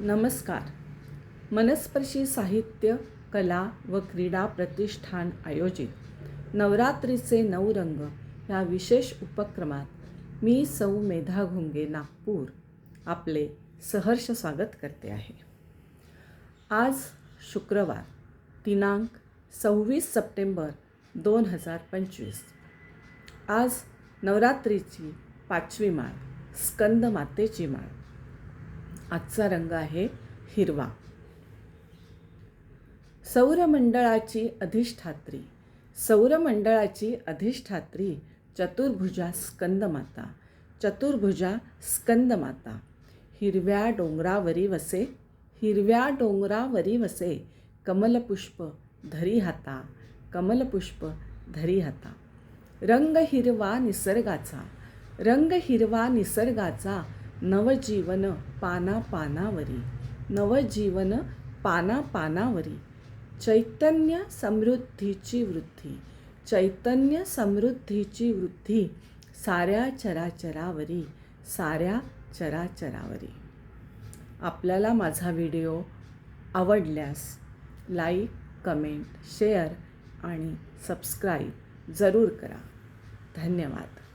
नमस्कार. मनस्पर्शी साहित्य कला व क्रीडा प्रतिष्ठान आयोजित नवरात्रीचे नऊ रंग ह्या विशेष उपक्रमात मी सौ मेधा घुंगे नागपूर आपले सहर्ष स्वागत करते आहे. आज शुक्रवार दिनांक सव्वीस सप्टेंबर दोन हजार पंचवीस. आज नवरात्रीची पाचवी माळ स्कंद मातेची माळ. आजचा रंग आहे हिरवा. सौरमंडळाची अधिष्ठात्री. सौरमंडळाची अधिष्ठात्री चतुर्भुजा स्कंदमाता. चतुर्भुजा स्कंदमाता. हिरव्या डोंगरावरी वसे हिरव्या डोंगरावरी वसे कमलपुष्प धरी हाता कमलपुष्प धरी हाता रंग हिरवा निसर्गाचा रंग हिरवा निसर्गाचा नवजीवन पाना पानावरी नवजीवन पाना पानावरी चैतन्य समृद्धीची वृद्धी चैतन्य समृद्धीची वृद्धी साऱ्या चराचरावरी साऱ्या चराचरावरी. आपल्याला माझा व्हिडिओ आवडल्यास लाईक कमेंट शेअर आणि सबस्क्राईब जरूर करा. धन्यवाद.